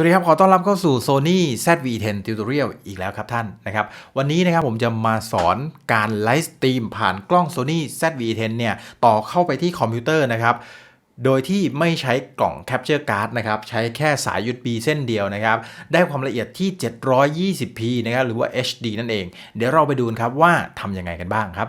วัสดีครับ ขอต้อนรับเข้าสู่ Sony ZV-10 Tutorial อีกแล้วครับท่านนะครับ วันนี้นะครับผมจะมาสอนการไลฟ์สตรีมผ่านกล้อง Sony ZV-10 เนี่ย ต่อเข้าไปที่คอมพิวเตอร์นะครับ โดยที่ไม่ใช้กล่อง Capture Card นะครับ ใช้แค่สาย USB เส้นเดียวนะครับ ได้ความละเอียดที่ 720p นะครับ หรือว่า HD นั่นเอง เดี๋ยวเราไปดูนครับว่าทำยังไงกันบ้างครับ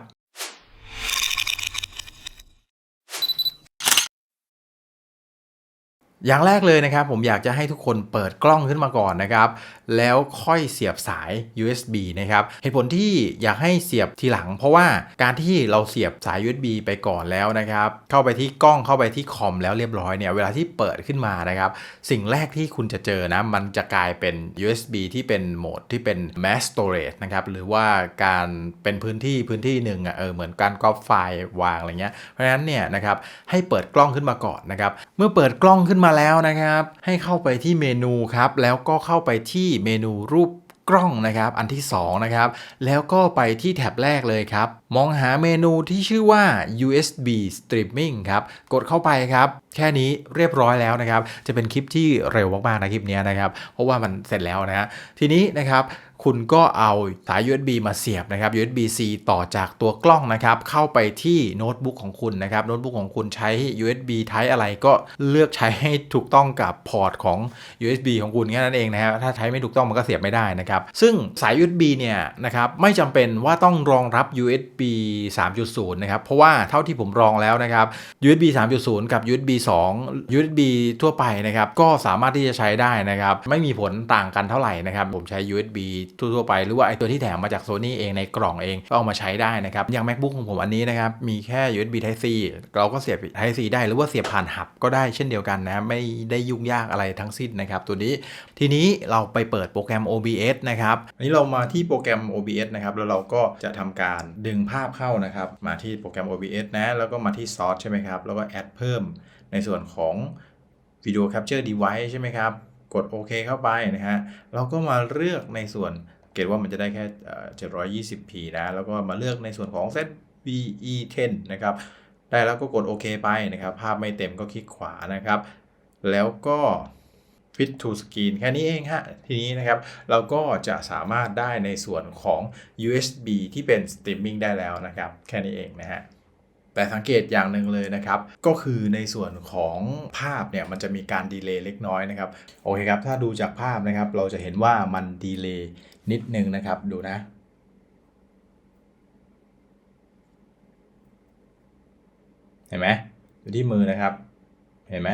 อย่างแรกเลยนะครับ ผมอยากจะให้ทุกคนเปิดกล้องขึ้นมาก่อนนะครับ แล้วค่อยเสียบสาย USB นะครับเหตุผลที่อยากให้เสียบทีหลัง เพราะว่าการที่เราเสียบสาย USB ไปก่อนแล้วนะครับ เข้าไปที่กล้องเข้าไปที่คอมแล้วเรียบร้อยเนี่ยเวลาที่เปิดขึ้นมานะครับ สิ่งแรกที่คุณจะเจอนะมันจะกลายเป็น USB ที่เป็นโหมดที่เป็น mass storage นะครับหรือว่าการเป็นพื้นที่พื้นที่หนึ่งอะเออเหมือนการก๊อปไฟล์วางอะไรเงี้ยเพราะฉะนั้นเนี่ยนะครับให้เปิดกล้องขึ้นมาก่อนนะครับเมื่อเปิดกล้องขึ้นมาแล้วนะครับ ให้เข้าไปที่เมนูครับ แล้วก็เข้าไปที่เมนูรูปกล้องนะครับอันที่2นะครับแล้วก็ไปที่แท็บแรกเลยครับ มองหาเมนูที่ชื่อว่า USB Streaming ครับกดเข้าไปครับ แค่นี้เรียบร้อยแล้วนะครับ จะเป็นคลิปที่เร็วมากๆนะคลิปนี้นะครับ เพราะว่ามันเสร็จแล้วนะฮะทีนี้นะครับ คุณก็เอาสาย USB มาเสียบนะครับ USB C ต่อจากตัวกล้องนะครับ เข้าไปที่โน้ตบุ๊กของคุณนะครับ โน้ตบุ๊กของคุณใช้ USB Type อะไรก็เลือกใช้ให้ถูกต้องกับพอร์ตของ USB ของคุณแค่นั้นเองนะครับถ้าใช้ไม่ถูกต้องมันก็เสียบไม่ได้นะครับ ซึ่งสาย USB เนี่ยนะครับไม่จำเป็นว่าต้องรองรับ USB 3.0 นะครับ เพราะว่าเท่าที่ผมลองแล้วนะครับ USB 3.0 กับ USB 2 USB ทั่วไปนะครับ ก็สามารถที่จะใช้ได้นะครับ ไม่มีผลต่างกันเท่าไหร่นะครับ ผมใช้ USB ทั่วๆไป หรือว่าไอตัวที่แถมมาจาก Sony เองในกล่องเองก็เอามาใช้ได้นะครับ อย่าง MacBook ของผมอันนี้นะครับ มีแค่ USB Type C เราก็เสียบ Type C ได้หรือว่าเสียบผ่านหับก็ได้เช่นเดียวกันนะไม่ได้ยุ่งยากอะไรทั้งสิ้นนะครับตัวนี้ทีนี้เราไปเปิดโปรแกรม OBS นะครับอันนี้เรามาที่โปรแกรม OBS นะครับแล้วเราก็จะทำการดึงภาพเข้านะครับ มาที่โปรแกรม OBS นะ แล้วก็มาที่ Source ใช่ไหมครับ แล้วก็แอดเพิ่มในส่วนของ Video Capture Device ใช่ไหมครับ กดโอเคเข้าไปนะฮะเราก็มาเลือกในส่วนเกตว่ามันจะได้แค่เอ่อ 720p นะ แล้วก็มาเลือกในส่วนของ ZVE10 นะครับ ได้แล้วก็กดโอเคไปนะครับ ภาพไม่เต็มก็คลิกขวานะครับ แล้วก็ Fit to Screen แค่นี้เองฮะ ทีนี้นะครับ เราก็จะสามารถได้ในส่วนของ USB ที่เป็น Streaming ได้แล้วนะครับ แค่นี้เองนะฮะ แต่สังเกตอย่างหนึ่งเลยนะครับ ก็คือในส่วนของภาพเนี่ยมันจะมีการดีเลย์เล็กน้อยนะครับ โอเคครับ ถ้าดูจากภาพนะครับ เราจะเห็นว่ามันดีเลย์นิดนึงนะครับ ดูนะเห็นไหมอยู่ที่มือนะครับ เห็นไหม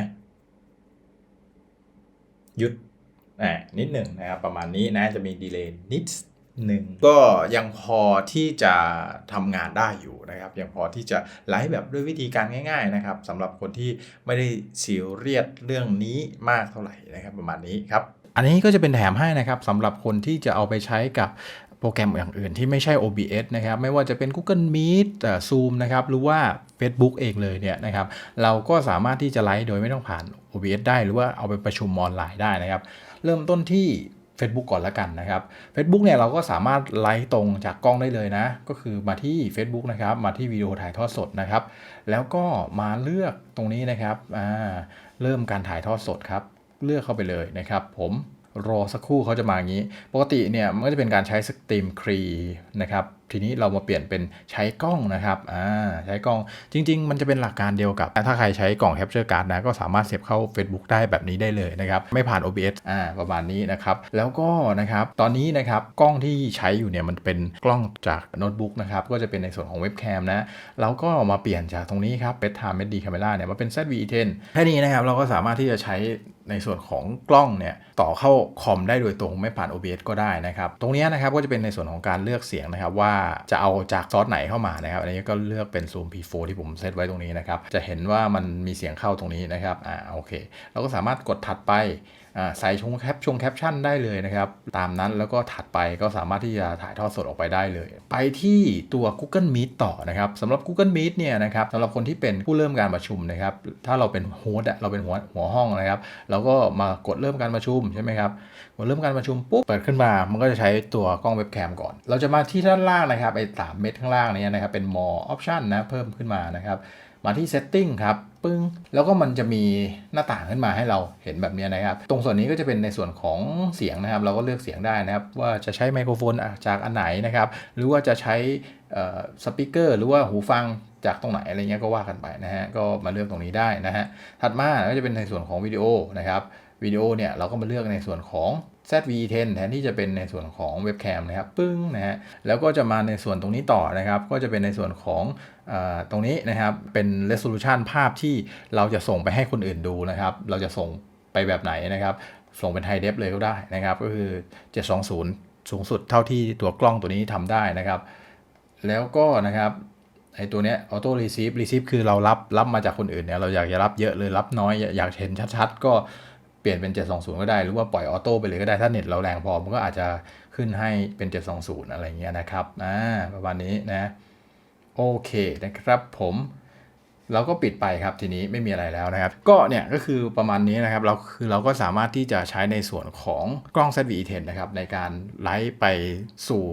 หยุดอ่านิดหนึ่งนะครับ ประมาณนี้นะจะมีดีเลย์นิด หนึ่งก็ยังพอที่จะทำงานได้อยู่นะครับ ยังพอที่จะไลฟ์แบบด้วยวิธีการง่าย ๆนะครับสำหรับคนที่ไม่ได้ซีเรียสเรื่องนี้มากเท่าไหร่นะครับ ประมาณนี้ครับ อันนี้ก็จะเป็นแถมให้นะครับสำหรับคนที่จะเอาไปใช้กับโปรแกรมอย่างอื่นที่ไม่ใช่ OBS นะครับ ไม่ว่าจะเป็น Google Meet Zoom นะครับ หรือว่า Facebook เองเลยเนี่ยนะครับ เราก็สามารถที่จะไลฟ์โดยไม่ต้องผ่าน OBS ได้ หรือว่าเอาไปประชุมออนไลน์ได้นะครับ เริ่มต้นที่ Facebook ก่อนละกันนะครับ Facebook เนี่ยเราก็สามารถไลฟ์ตรงจากกล้องได้เลยนะ ก็คือมาที่ Facebook นะครับ มาที่วิดีโอถ่ายทอดสดนะครับ แล้วก็มาเลือกตรงนี้นะครับอ่าเริ่มการถ่ายทอดสดครับ เลือกเข้าไปเลยนะครับ ผมรอสักครู่เขาจะมาอย่างนี้ ปกติเนี่ยมันก็จะเป็นการใช้สตรีมครีนะครับทีนี้เรามาเปลี่ยนเป็นใช้กล้องนะครับอ่าใช้กล้องจริง ๆ มันจะเป็นหลักการเดียวกับ ถ้าใครใช้กล่อง Capture Card นะก็สามารถเสียบเข้า Facebook ได้แบบนี้ได้เลยนะครับ ไม่ผ่าน OBS อ่าประมาณนี้นะครับ แล้วก็นะครับตอนนี้นะครับกล้องที่ใช้อยู่เนี่ยมันเป็นกล้องจากโน้ตบุ๊กนะครับก็จะเป็นในส่วนของเว็บแคมนะเราก็มาเปลี่ยนจากตรงนี้ครับเป็น Time SD Camera เนี่ยมาเป็น ZV-10 แค่นี้นะครับเราก็สามารถที่จะใช้ในส่วนของกล้องเนี่ยต่อเข้าคอมได้โดยตรงไม่ผ่าน OBS ก็ได้นะครับตรงนี้นะครับก็จะเป็นในส่วนของการเลือกเสียงนะครับว่าจะเอาจากซอสไหนเข้ามานะครับ อันนี้ก็เลือกเป็น Zoom P4 ที่ผมเซตไว้ตรงนี้นะครับ จะเห็นว่ามันมีเสียงเข้าตรงนี้นะครับ อ่า โอเค เราก็สามารถกดถัดไป ใส่ชงแคปชงแคปชั่นได้เลยนะครับ ตามนั้นแล้วก็ถัดไปก็สามารถที่จะถ่ายทอดสดออกไปได้เลย ไปที่ตัว Google Meet ต่อนะครับสำหรับ Google Meet เนี่ยนะครับสำหรับคนที่เป็นผู้เริ่มการประชุมนะครับ ถ้าเราเป็นโฮสต์อะเราเป็นหัวหัวห้องนะครับเราก็มากดเริ่มการประชุมใช่ไหมครับกดเริ่มการประชุมปุ๊บเปิดขึ้นมา มันก็จะใช้ตัวกล้องเว็บแคมก่อน เราจะมาที่ด้านล่างนะครับไอ้สามเม็ดข้างล่างนี้นะครับเป็น more option นะเพิ่มขึ้นมานะครับ มาที่ setting ครับปึ้งแล้วก็มันจะมีหน้าต่างขึ้นมาให้เราเห็นแบบนี้นะครับ ตรงส่วนนี้ก็จะเป็นในส่วนของเสียงนะครับ เราก็เลือกเสียงได้นะครับ ว่าจะใช้ไมโครโฟนจากอันไหนนะครับ หรือว่าจะใช้สปีกเกอร์หรือว่าหูฟังจากตรงไหนอะไรเงี้ยก็ว่ากันไปนะฮะก็มาเลือกตรงนี้ได้นะฮะถัดมาก็จะเป็นในส่วนของวิดีโอนะครับ วิดีโอเนี่ยเราก็มาเลือกในส่วนของ ZV-10 แทนที่จะเป็นในส่วนของเว็บแคมนะครับปึ้งนะฮะแล้วก็จะมาในส่วนตรงนี้ต่อนะครับ ก็จะเป็นในส่วนของอตรงนี้นะครับ เป็น resolution ภาพที่เราจะส่งไปให้คนอื่นดูนะครับ เราจะส่งไปแบบไหนนะครับ ส่งเป็นไฮเดฟเลยก็ได้นะครับ ก็คือ 720 สูงสุดเท่าที่ตัวกล้องตัวนี้ทำได้นะครับ แล้วก็นะครับไอตัวเนี้ยออโต้รีซีฟรีซีฟคือเรารับรับมาจากคนอื่นเนี่ยเราอยากจะรับเยอะเลยรับน้อยอยากเห็นชัดๆ ก็ ลี่ยนเป็น 720 ก็ได้ หรือว่าปล่อยออโต้ไปเลยก็ได้ ถ้าเน็ตเราแรงพอ มันก็อาจจะขึ้นให้เป็น 720 อะไรเงี้ยนะครับอ่าประมาณนี้นะ โอเคนะครับผมเราก็ปิดไปครับทีนี้ไม่มีอะไรแล้วนะครับ ก็เนี่ยก็คือประมาณนี้นะครับเราคือเราก็สามารถที่จะใช้ในส่วนของกล้อง ZV-10 นะครับในการไลฟ์ไปสู่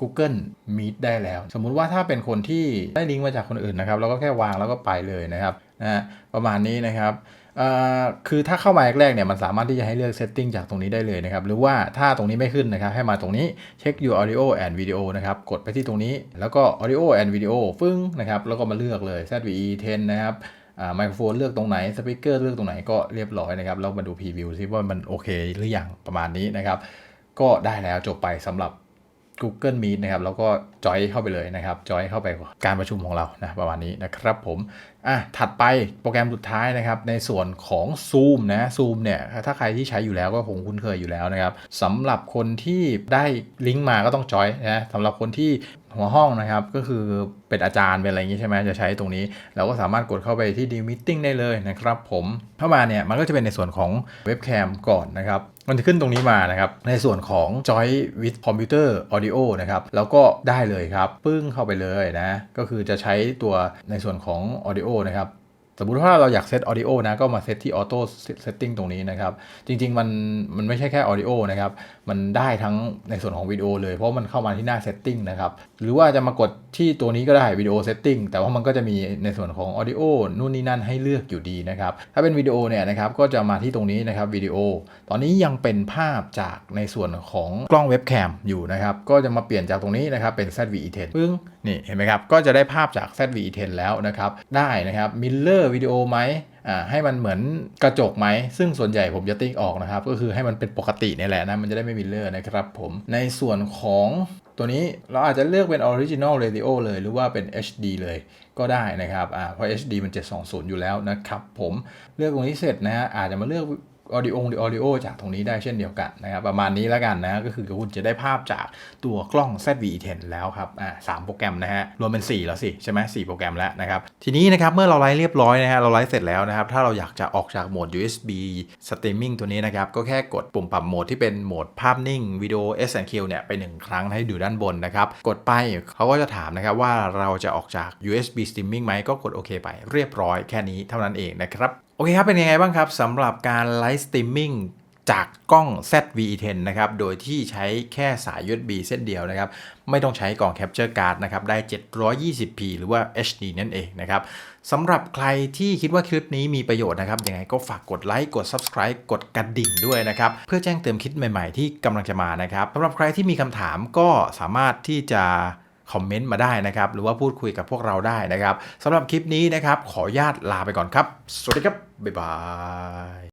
Google Meet ได้แล้ว สมมุติว่าถ้าเป็นคนที่ได้ลิงก์มาจากคนอื่นนะครับ เราก็แค่วางแล้วก็ไปเลยนะครับนะฮะประมาณนี้นะครับ คือถ้าเข้ามาแรกๆเนี่ยมันสามารถที่จะให้เลือก setting จากตรงนี้ได้เลยนะครับ หรือว่าถ้าตรงนี้ไม่ขึ้นนะครับให้มาตรงนี้เช็ค your audio and video นะครับ กดไปที่ตรงนี้ แล้วก็ audio and video ฟึ้งนะครับ แล้วก็มาเลือกเลย ZVE 10 นะครับไมโครโฟนเลือกตรงไหนสปีกเกอร์เลือกตรงไหนก็เรียบร้อยนะครับแล้วมาดูพรีวิวซิว่ามันโอเคหรือยังประมาณนี้นะครับ ก็ได้แล้วจบไปสำหรับ Google Meet นะครับแล้วก็จอยเข้าไปเลยนะครับจอยเข้าไปการประชุมของเรานะประมาณนี้นะครับผมอะถัดไปโปรแกรมสุดท้ายนะครับ ในส่วนของ Zoom นะ Zoom เนี่ย ถ้าใครที่ใช้อยู่แล้วก็คงคุ้นเคยอยู่แล้วนะครับสำหรับคนที่ได้ลิงก์มาก็ต้องจอยนะสำหรับคนที่ หัวห้องนะครับ ก็คือเป็นอาจารย์เป็นอะไรอย่างนี้ใช่ไหมจะใช้ตรงนี้ เราก็สามารถกดเข้าไปที่ดีมิทติ้งได้เลยนะครับผมเข้ามาเนี่ยมันก็จะเป็นในส่วนของเว็บแคมก่อนนะครับมันจะขึ้นตรงนี้มานะครับ ในส่วนของ Joy with Computer Audio นะครับแล้วก็ได้เลยครับ ปึ้งเข้าไปเลยนะ ก็คือจะใช้ตัวในส่วนของ Audio นะครับ สมมุติว่าเราอยากเซตออดิโอนะ ก็มาเซตที่ออโต้เซตติ้งตรงนี้นะครับ จริง ๆ มันมันไม่ใช่แค่ออดิโอนะครับ มันได้ทั้งในส่วนของวิดีโอเลย เพราะมันเข้ามาที่หน้าเซตติ้งนะครับ หรือว่าจะมากดที่ตัวนี้ก็ได้วิดีโอเซตติ้งแต่ว่ามันก็จะมีในส่วนของออดิโอนู่นนี่นั่นให้เลือกอยู่ดีนะครับ ถ้าเป็นวิดีโอเนี่ยนะครับ ก็จะมาที่ตรงนี้นะครับวิดีโอ ตอนนี้ยังเป็นภาพจากในส่วนของกล้องเว็บแคมอยู่นะครับ ก็จะมาเปลี่ยนจากตรงนี้นะครับเป็น ZV-E10 ปึ้ง นี่เห็นไหมครับ ก็จะได้ภาพจาก ZV-E10 แล้วนะครับ ได้นะครับมิลเลอร์วิดีโอไหมอ่าให้มันเหมือนกระจกไหม ซึ่งส่วนใหญ่ผมจะติ๊กออกนะครับ ก็คือให้มันเป็นปกตินี่แหละนะ มันจะได้ไม่มิลเลอร์นะครับผมในส่วนของตัวนี้เราอาจจะเลือกเป็น Original Radio เลยหรือว่าเป็น HD เลยก็ได้นะครับอ่าเพราะ HD มัน 720 อยู่แล้วนะครับผมเลือกตรงนี้เสร็จนะฮะอาจจะมาเลือก ออดิโอหรือออดิโอจากตรงนี้ได้เช่นเดียวกันนะครับประมาณนี้แล้วกันนะก็คือคุณจะได้ภาพจากตัวกล้อง ZV-10 แล้วครับอ่าสามโปรแกรมนะฮะรวมเป็น 4 แล้วสิใช่ไหม4โปรแกรมแล้วนะครับทีนี้นะครับเมื่อเราไลฟ์เรียบร้อยนะฮะเราไลฟ์เสร็จแล้วนะครับถ้าเราอยากจะออกจากโหมด USB Streaming ตัวนี้นะครับก็แค่กดปุ่มปรับโหมดที่เป็นโหมดภาพนิ่งวิดีโอ S&Q เนี่ยไปหนึ่งครั้งให้ดูด้านบนนะครับกดไปเขาก็จะถามนะครับว่าเราจะออกจาก USB Streaming ไหมก็กดโอเคไปเรียบร้อยแค่นี้เท่านั้นเองนะครับ อเคครับ เป็นยังไงบ้างครับสำหรับการไลฟ์สตรีมมิ่งจากกล้อง ZV-10 นะครับ โดยที่ใช้แค่สาย USB เส้นเดียวนะครับ ไม่ต้องใช้กล่อง Capture Card นะครับ ได้ 720p หรือว่า HD นั่นเองนะครับสำหรับใครที่คิดว่าคลิปนี้มีประโยชน์นะครับ ยังไงก็ฝากกดไลค์ กด Subscribe กดกระดิ่งด้วยนะครับ เพื่อแจ้งเตือนคลิปใหม่ๆ ที่กำลังจะมานะครับสำหรับใครที่มีคำถามก็สามารถที่จะ คอมเมนต์มาได้นะครับ หรือว่าพูดคุยกับพวกเราได้นะครับสำหรับคลิปนี้นะครับ ขออนุญาตลาไปก่อนครับ สวัสดีครับ บ๊ายบาย